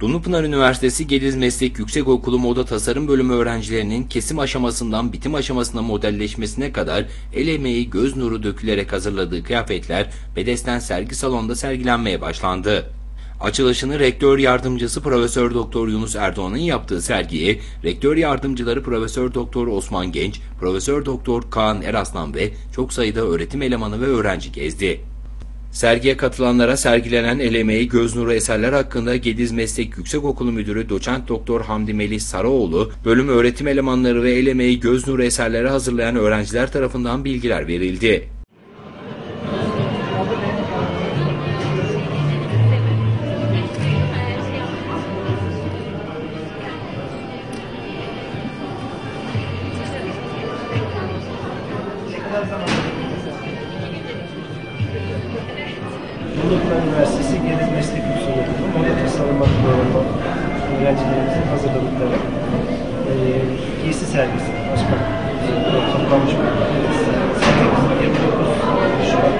Dumlupınar Üniversitesi Gediz Meslek Yüksekokulu Moda Tasarım Bölümü öğrencilerinin kesim aşamasından bitim aşamasına modelleşmesine kadar el emeği göz nuru dökülerek hazırladığı kıyafetler Bedesten sergi salonunda sergilenmeye başlandı. Açılışını Rektör Yardımcısı Profesör Doktor Yunus Erdoğan'ın yaptığı sergiye Rektör Yardımcıları Profesör Doktor Osman Genç, Profesör Doktor Kaan Eraslan ve çok sayıda öğretim elemanı ve öğrenci gezdi. Sergiye katılanlara sergilenen el emeği göz nuru eserler hakkında Gediz Meslek Yüksekokulu Müdürü Doçent Doktor Hamdi Melih Sarıoğlu, bölüm öğretim elemanları ve el emeği göz nuru eserleri hazırlayan öğrenciler tarafından bilgiler verildi. Yıldırım Üniversitesi Geniz Meslek Yüksekokulu Moda Tasarım Bölümü öğrencilerimizin hazırladıkları e, giysi sergisi başkan toplanmış sergimiz 29 Şubat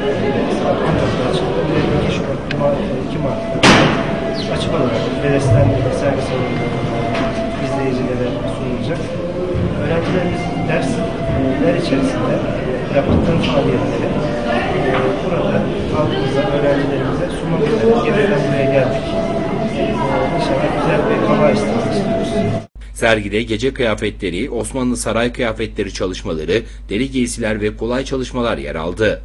saat 14'te açıldı ve 2 Şubat Mart, 2 Mart'ta açık olarak Bedesten sergi salonunda izleyicilere sunulacak. Öğrencilerimiz dersler içerisinde e, yaptıkları faaliyetleri Sergide gece kıyafetleri, Osmanlı saray kıyafetleri çalışmaları, deri giysiler ve kolay çalışmalar yer aldı.